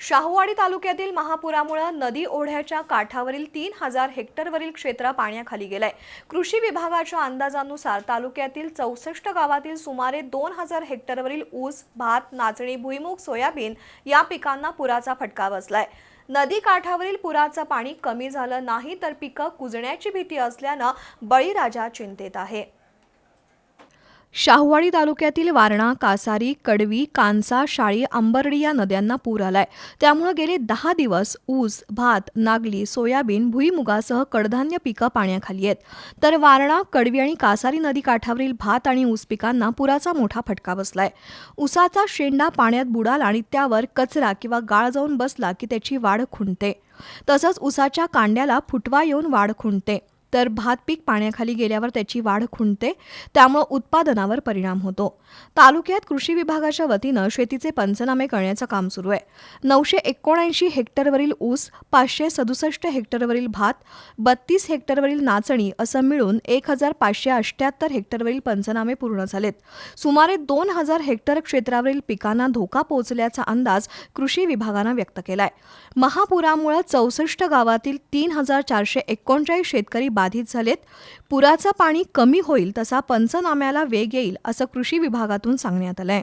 शाहूवाडी तालुक्यातील महापुरामुळे नदी ओढ्याच्या काठावरील तीन हजार हेक्टरवरील क्षेत्र पाण्याखाली गेलंय. कृषी विभागाच्या अंदाजानुसार तालुक्यातील चौसष्ट गावातील सुमारे दोन हजार हेक्टरवरील ऊस भात नाचणी भुईमूग सोयाबीन या पिकांना पुराचा फटका बसलाय. नदी काठावरील पुराचं पाणी कमी झालं नाही तर पिकं कुजण्याची भीती असल्यानं बळीराजा चिंतेत आहे. शाहूवाडी तालुक्यातील वारणा कासारी कडवी कांसा शाळी आंबर्डी या नद्यांना पूर आलाय. त्यामुळे गेले दहा दिवस ऊस भात नागली सोयाबीन भुईमुगासह कडधान्य पिकं पाण्याखाली आहेत. तर वारणा कडवी आणि कासारी नदी काठावरील भात आणि ऊस पिकांना पुराचा मोठा फटका बसलाय. ऊसाचा शेंडा पाण्यात बुडाला आणि त्यावर कचरा किंवा गाळ जाऊन बसला की त्याची वाढ खुंटते. तसंच ऊसाच्या कांड्याला फुटवा येऊन वाढ खुंटते. तर भात पीक पाण्याखाली गेल्यावर त्याची वाढ खुंटते त्यामुळे उत्पादनावर परिणाम होतो. तालुक्यात कृषी विभागाच्या वतीनं शेतीचे पंचनामे करण्याचं काम सुरू आहे. नऊशे एकोणऐंशी हेक्टरवरील ऊस पाचशे सदुसष्ट हेक्टरवरील भात बत्तीस हेक्टरवरील नाचणी असं मिळून एक हजार पाचशे अष्ट्याहत्तर हेक्टरवरील पंचनामे पूर्ण झालेत. सुमारे दोन हजार हेक्टर क्षेत्रावरील पिकांना धोका पोहोचल्याचा अंदाज कृषी विभागानं व्यक्त केलाय. महापुरामुळे चौसष्ट गावातील तीन हजार चारशे एकोणचाळीस शेतकरी बाधित झालेत. पुराचं पाणी कमी होईल तसा पंचनाम्याला वेग येईल असं कृषी विभागातून सांगण्यात आलं आहे